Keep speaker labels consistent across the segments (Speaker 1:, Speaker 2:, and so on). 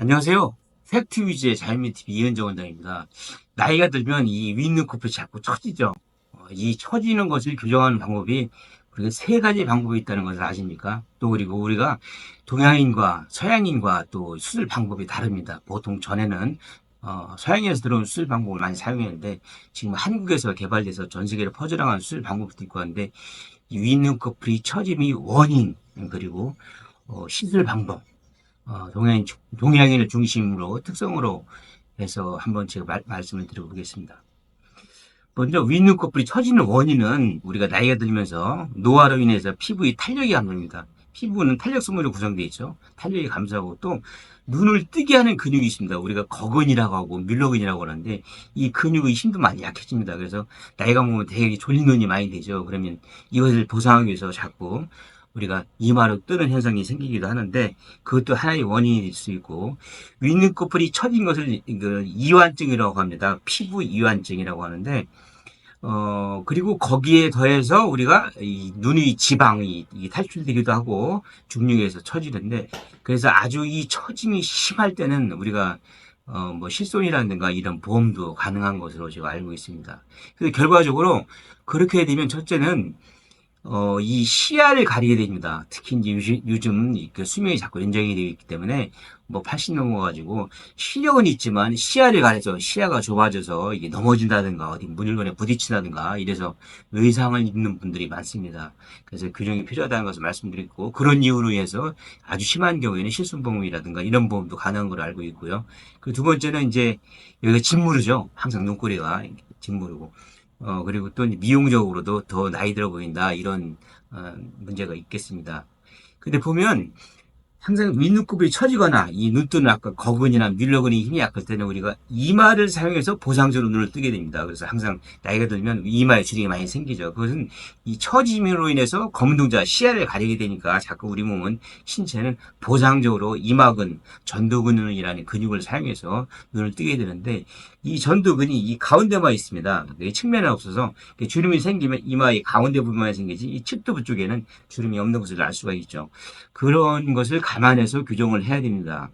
Speaker 1: 안녕하세요. 팩트 위주의 자연미 TV 이은정 원장입니다. 나이가 들면 이 윗눈코풀이 자꾸 처지죠. 어, 이 처지는 것을 교정하는 방법이 우리가 세 가지 방법이 있다는 것을 아십니까? 또 그리고 우리가 동양인과 서양인과 또 수술 방법이 다릅니다. 보통 전에는 어, 서양에서 들어온 수술 방법을 많이 사용했는데 지금 한국에서 개발돼서 전 세계로 퍼져나가는 수술 방법도 있고 한데 이 윗눈코풀이 처짐이 원인 그리고 어, 시술 방법 어, 동양, 동양인을 중심으로 특성으로 해서 한번 제가 말, 말씀을 드려보겠습니다. 먼저 윗눈꺼풀이 처지는 원인은 우리가 나이가 들면서 노화로 인해서 피부의 탄력이 감소합니다. 피부는 탄력 성분으로 구성되어 있죠. 탄력이 감소하고 또 눈을 뜨게 하는 근육이 있습니다. 우리가 거근이라고 하고 밀러근이라고 하는데 이 근육의 힘도 많이 약해집니다. 그래서 나이가 먹으면 되게 졸린 눈이 많이 되죠. 그러면 이것을 보상하기 위해서 자꾸 우리가 이마로 뜨는 현상이 생기기도 하는데 그것도 하나의 원인이 될수 있고 윗눈꺼풀이 처진 것을 그 이완증이라고 합니다. 피부 이완증이라고 하는데 어 그리고 거기에 더해서 우리가 이 눈의 지방이 이 탈출되기도 하고 중력에서 처지는데 그래서 아주 이 처짐이 심할 때는 우리가 어 뭐 실손이라든가 이런 보험도 가능한 것으로 제가 알고 있습니다. 그래서 결과적으로 그렇게 되면 첫째는 어, 이 시야를 가리게 됩니다. 특히 이제 요즘, 그 수명이 자꾸 연장이 되어 있기 때문에 뭐 80 넘어가지고 시력은 있지만 시야를 가려서 시야가 좁아져서 이게 넘어진다든가 어디 물건에 부딪힌다든가 이래서 외상을 입는 분들이 많습니다. 그래서 교정이 필요하다는 것을 말씀드렸고 그런 이유로 해서 아주 심한 경우에는 실손보험이라든가 이런 보험도 가능한 걸로 알고 있고요. 그 두 번째는 이제 여기가 짓무르죠. 항상 눈꼬리가 짓무르고 어, 그리고 또 미용적으로도 더 나이 들어 보인다, 이런, 어, 문제가 있겠습니다. 근데 보면, 항상 윗눈곱이 처지거나, 이 눈뜨는 아까 거근이나 밀러근이 힘이 약할 때는 우리가 이마를 사용해서 보상적으로 눈을 뜨게 됩니다. 그래서 항상 나이가 들면 이마에 주름이 많이 생기죠. 그것은 이 처짐으로 인해서 검둥자, 시야를 가리게 되니까 자꾸 우리 몸은, 신체는 보상적으로 이마근, 전두근이라는 근육을 사용해서 눈을 뜨게 되는데, 이 전두근이 이 가운데만 있습니다. 이 측면에 없어서 주름이 생기면 이마의 가운데 부분만 생기지 이 측두부 쪽에는 주름이 없는 것을 알 수가 있죠. 그런 것을 감안해서 규정을 해야 됩니다.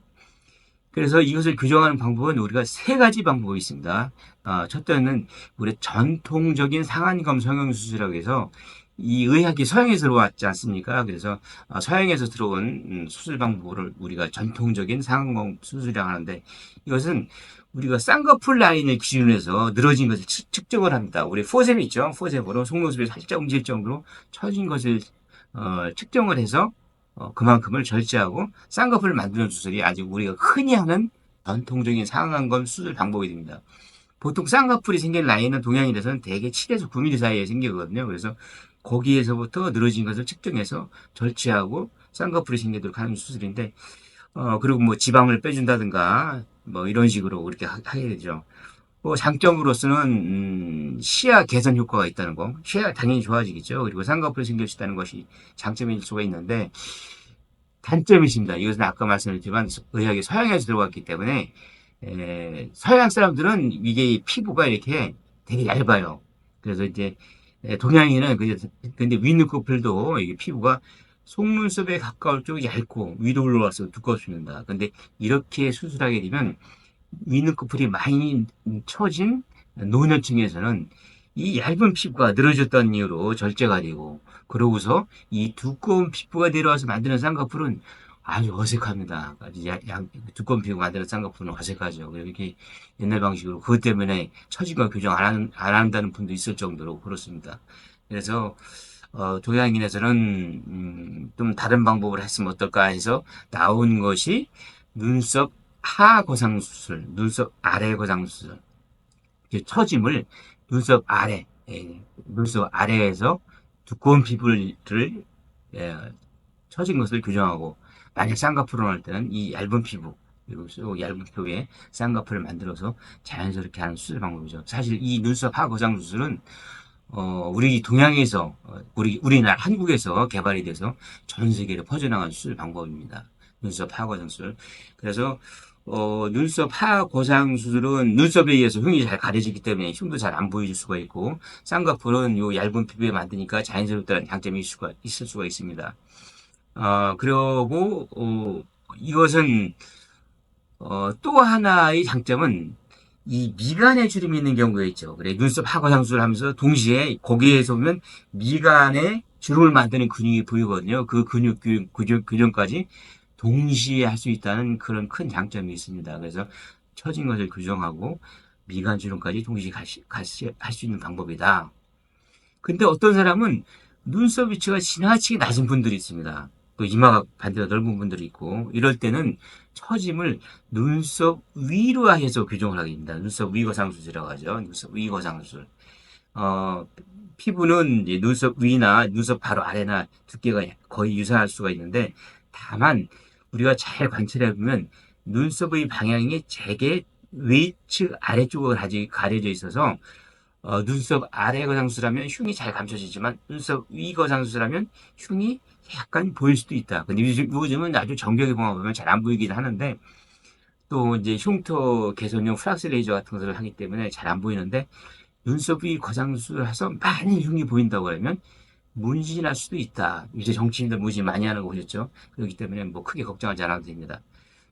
Speaker 1: 그래서 이것을 규정하는 방법은 우리가 세 가지 방법이 있습니다. 아, 첫째는 우리 전통적인 상안검 성형수술이라고 해서 이 의학이 서양에서 들어왔지 않습니까? 그래서 아, 서양에서 들어온 음, 수술 방법을 우리가 전통적인 상안검 수술이라고 하는데 이것은 우리가 쌍꺼풀 라인을 기준으로 해서 늘어진 것을 측, 측정을 합니다. 우리 포셉 있죠? 포셉으로 속눈썹이 살짝 움직일 정도로 처진 것을 어, 측정을 해서 어, 그만큼을 절제하고 쌍꺼풀을 만드는 수술이 아주 우리가 흔히 하는 전통적인 상안검 수술 방법이 됩니다. 보통 쌍꺼풀이 생긴 라인은 동양인에서는 대개 7에서 9mm 사이에 생기거든요. 그래서 거기에서부터 늘어진 것을 측정해서 절제하고 쌍꺼풀이 생기도록 하는 수술인데, 어, 그리고 뭐 지방을 빼준다든가, 뭐 이런 식으로 이렇게 하, 게 되죠. 뭐 장점으로서는, 음, 시야 개선 효과가 있다는 거. 시야 당연히 좋아지겠죠. 그리고 쌍꺼풀이 생길 수 있다는 것이 장점일 수가 있는데, 단점이 있습니다. 이것은 아까 말씀드렸지만, 의학이 서양에서 들어왔기 때문에, 에, 서양 사람들은 이게 피부가 이렇게 되게 얇아요. 그래서 이제 에, 동양인은 근데, 근데 윗눈꺼풀도 이게 피부가 속눈썹에 가까울 쪽 얇고 위로 올라와서 두껍습니다. 근데 이렇게 수술하게 되면 윗눈꺼풀이 많이 처진 노년층에서는 이 얇은 피부가 늘어졌다는 이유로 절제가 되고 그러고서 이 두꺼운 피부가 내려와서 만드는 쌍꺼풀은 아주 어색합니다. 아주 두꺼운 피부 만드는 쌍꺼풀은 어색하죠. 이렇게 옛날 방식으로 그것 때문에 처진과 교정 안, 한, 안 한다는 분도 있을 정도로 그렇습니다. 그래서 어, 동양인에서는 음, 좀 다른 방법을 했으면 어떨까 해서 나온 것이 눈썹 하 거상 수술, 눈썹 아래 거상 수술. 처짐을 눈썹 아래, 예, 눈썹 아래에서 두꺼운 피부를 예, 처진 것을 교정하고 만약 쌍꺼풀을 할 때는 이 얇은 피부 그리고 얇은 피부에 쌍꺼풀을 만들어서 자연스럽게 하는 수술 방법이죠. 사실 이 눈썹 하거상 수술은 어, 우리 동양에서 어, 우리 우리나라 한국에서 개발이 돼서 전 세계로 퍼져나간 수술 방법입니다. 눈썹 하거상 수술. 그래서 어, 눈썹 하고상 수술은 눈썹에 의해서 흉이 잘 가려지기 때문에 흉도 잘 안 보여줄 수가 있고 쌍꺼풀은 요 얇은 피부에 만드니까 자연스럽다는 장점이 있을 수가, 있을 수가 있습니다. 어, 그리고, 어, 이것은, 어, 또 하나의 장점은 이 미간에 주름이 있는 경우가 있죠. 그래 눈썹 하과상수를 하면서 동시에 거기에서 보면 미간에 주름을 만드는 근육이 보이거든요. 그 근육 균- 근육 교정 까지 동시에 할 수 있다는 그런 큰 장점이 있습니다. 그래서 처진 것을 교정하고 미간 주름까지 동시에 할 수 있는 방법이다. 근데 어떤 사람은 눈썹 위치가 지나치게 낮은 분들이 있습니다. 또 이마가 반대로 넓은 분들이 있고 이럴 때는 처짐을 눈썹 위로 해서 교정을 하게 됩니다. 눈썹 위거상수술이라고 하죠. 눈썹 위거상수술. 어, 피부는 눈썹 위나 눈썹 바로 아래나 두께가 거의 유사할 수가 있는데 다만 우리가 잘 관찰해 보면 눈썹의 방향이 되게 위측 아래쪽으로 가려져 있어서 어, 눈썹 아래 거상수라면 흉이 잘 감춰지지만 눈썹 위 거상수라면 흉이 약간 보일 수도 있다. 근데 요즘, 요즘은 아주 정교하게 보면 잘 안 보이긴 하는데 또 이제 흉터 개선용 플락스 레이저 같은 것을 하기 때문에 잘 안 보이는데 눈썹 위 거상수를 해서 많이 흉이 보인다고 하면 문신할 수도 있다. 이제 정치인들 문신 많이 하는 거 보셨죠? 그렇기 때문에 뭐 크게 걱정하지 않아도 됩니다.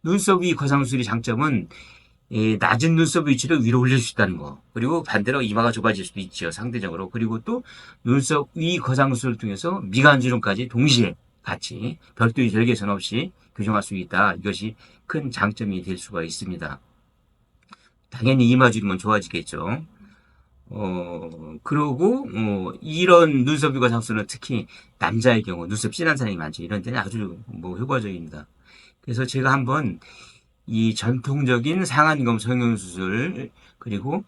Speaker 1: 눈썹 위 거상술의 장점은 이 낮은 눈썹 위치를 위로 올릴 수 있다는 거. 그리고 반대로 이마가 좁아질 수도 있죠. 상대적으로. 그리고 또 눈썹 위 거상술을 통해서 미간 주름까지 동시에 같이 별도의 절개선 없이 교정할 수 있다. 이것이 큰 장점이 될 수가 있습니다. 당연히 이마 주름은 좋아지겠죠. 어, 그러고, 어, 이런 눈썹 위 거상술은 특히 남자의 경우 눈썹 진한 사람이 많죠. 이런 때는 아주 뭐 효과적입니다. 그래서 제가 한번 이 전통적인 상안검 성형수술 그리고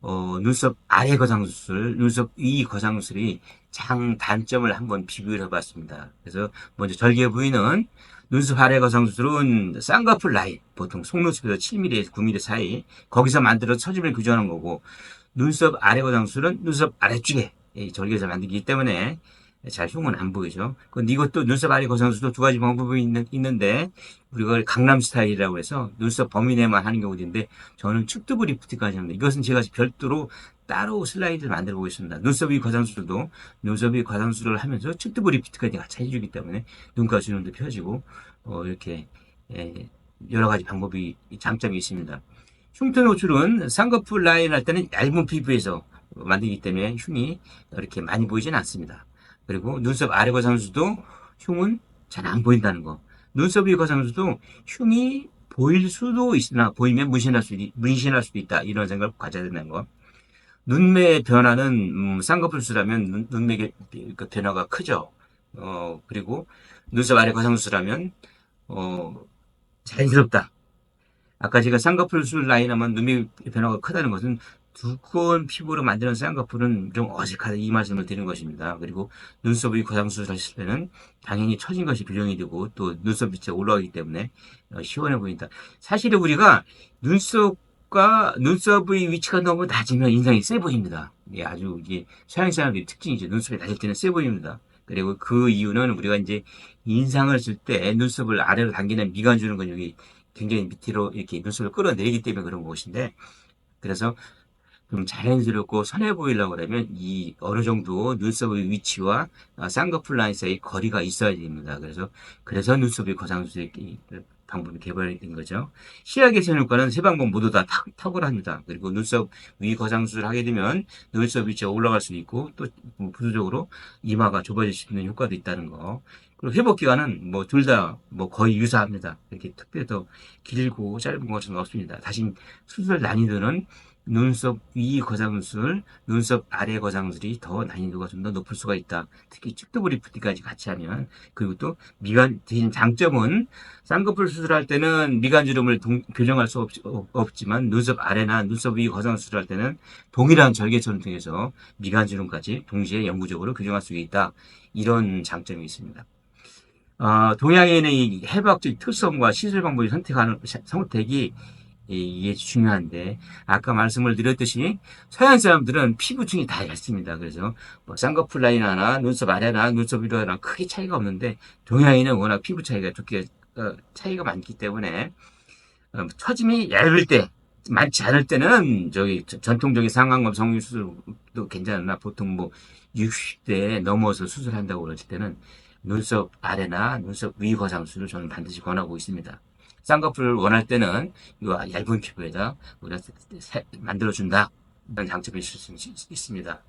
Speaker 1: 어, 눈썹 아래 거상수술, 눈썹 위 거상술이 장 단점을 한번 비교를 해봤습니다. 그래서 먼저 절개 부위는 눈썹 아래 거상수술은 쌍꺼풀 라인, 보통 속눈썹에서 7mm에서 9mm 사이 거기서 만들어 처짐을 교정하는 거고 눈썹 아래 거상술은 눈썹 아래쪽에 이 절개에서 만들기 때문에 잘 흉은 안 보이죠. 근데 이것도 눈썹 아래 거상술도 두 가지 방법이 있는, 있는 데 우리가 강남 스타일이라고 해서 눈썹 범위 내만 하는 경우도 있는데 저는 축두부 리프트까지 합니다. 이것은 제가 별도로 따로 슬라이드를 만들어 보겠습니다. 눈썹 위 과상술도 눈썹 위 과상술을 하면서 축두부 리프트까지 같이 해주기 때문에 눈가 주름도 펴지고 어, 이렇게 예, 여러 가지 방법이 장점이 있습니다. 흉터 노출은 쌍꺼풀 라인 할 때는 얇은 피부에서 만들기 때문에 흉이 이렇게 많이 보이진 않습니다. 그리고 눈썹 아래 거상수도 흉은 잘 안 보인다는 거. 눈썹 위 거상수도 흉이 보일 수도 있으나 보이면 문신할 있- 문신할 수도 있다. 이런 생각을 가져야 된다는 거. 눈매 변화는 음, 쌍꺼풀 수라면 눈, 눈매 그 변화가 크죠. 어, 그리고 눈썹 아래 거상수라면 어, 자연스럽다. 아까 제가 쌍꺼풀 술 라인 하면 눈매 변화가 크다는 것은 두꺼운 피부로 만드는 쌍꺼풀은 좀 어색하다 이 말씀을 드리는 것입니다. 그리고 눈썹이 거상수술 하실 때는 당연히 처진 것이 교정이 되고 또 눈썹 밑에 올라가기 때문에 어, 시원해 보인다. 사실은 우리가 눈썹과 눈썹의 위치가 너무 낮으면 인상이 세 보입니다. 이게 아주 이게 서양 사람들의 특징이죠. 눈썹이 낮을 때는 세 보입니다. 그리고 그 이유는 우리가 이제 인상을 쓸 때 눈썹을 아래로 당기는 미간 주는 근육이 굉장히 밑으로 이렇게 눈썹을 끌어내리기 때문에 그런 것인데 그래서 좀 자연스럽고 선해 보이려고 그러면 이 어느 정도 눈썹의 위치와 어, 쌍꺼풀 라인 사이 거리가 있어야 됩니다. 그래서 그래서 눈썹의 거상수술 방법이 개발된 거죠. 시야 개선 효과는 세 방법 모두 다 탁- 탁월합니다. 그리고 눈썹 위 거상수술을 하게 되면 눈썹 위치가 올라갈 수 있고 또 부수적으로 이마가 좁아질 수 있는 효과도 있다는 거. 그리고 회복 기간은 뭐 둘 다뭐 거의 유사합니다. 이렇게 특별히 더 길고 짧은 것은 없습니다. 다시 수술 난이도는 눈썹 위 거상술, 눈썹 아래 거상술이 더 난이도가 좀 더 높을 수가 있다. 특히 축두부 리프트까지 같이 하면 그리고 또 미간 대신 장점은 쌍꺼풀 수술할 때는 미간 주름을 동- 교정할 수 없, 지만 눈썹 아래나 눈썹 위 거상술할 때는 동일한 절개선을 통해서 미간 주름까지 동시에 영구적으로 교정할 수 있다. 이런 장점이 있습니다. 어, 동양인의 해부학적 특성과 시술 방법을 선택하는 선택이 이- 이게 중요한데 아까 말씀을 드렸듯이 서양 사람들은 피부층이 다 얇습니다. 그래서 뭐 쌍꺼풀 라인 하나, 눈썹 아래나 눈썹 위로 하나 크게 차이가 없는데 동양인은 워낙 피부 차이가 두께 어, 차이가 많기 때문에 어, 처짐이 얇을 때 많지 않을 때는 저기 저- 전통적인 상안검 성형수술도 괜찮으나 보통 뭐 60대 넘어서 수술한다고 그럴 때는 눈썹 아래나 눈썹 위 거상술을 저는 반드시 권하고 있습니다. 쌍꺼풀을 원할 때는 이 얇은 피부에다 우리가 세- 만들어준다. 이런 장점이 있을 수 있- 있습니다.